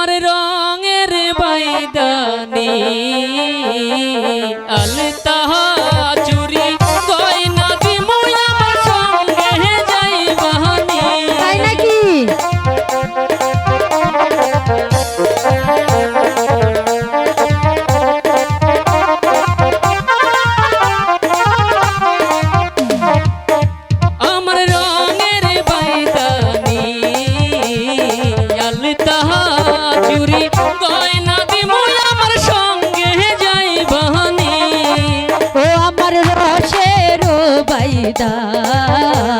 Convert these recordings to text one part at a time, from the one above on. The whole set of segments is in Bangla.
Not at all. দাও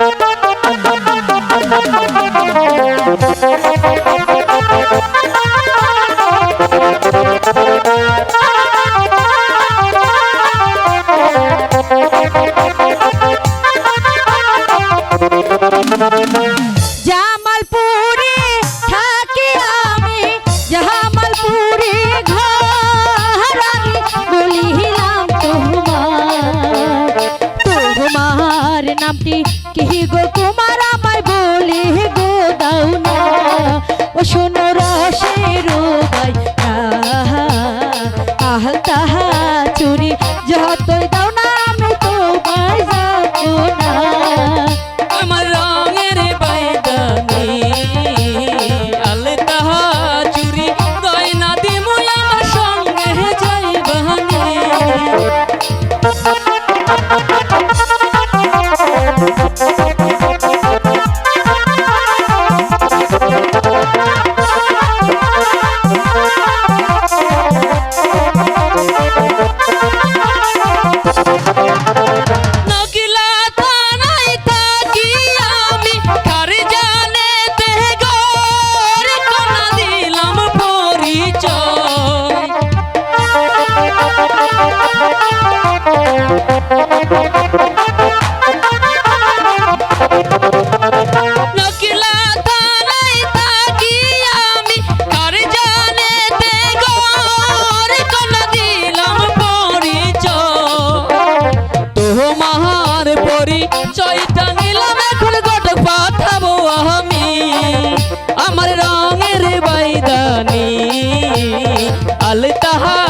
জামালপুরে নামটি কি গো তোমার আমায় বলে গো দাও না? ও শোনো রসের আহ, তাহা চুরি যতই দাও না, আমি তোমায় যাব না। আমার আলতা চুরি, গয়না দিমুই আমার সঙ্গে যাইবানি নকিলা কাল তাহা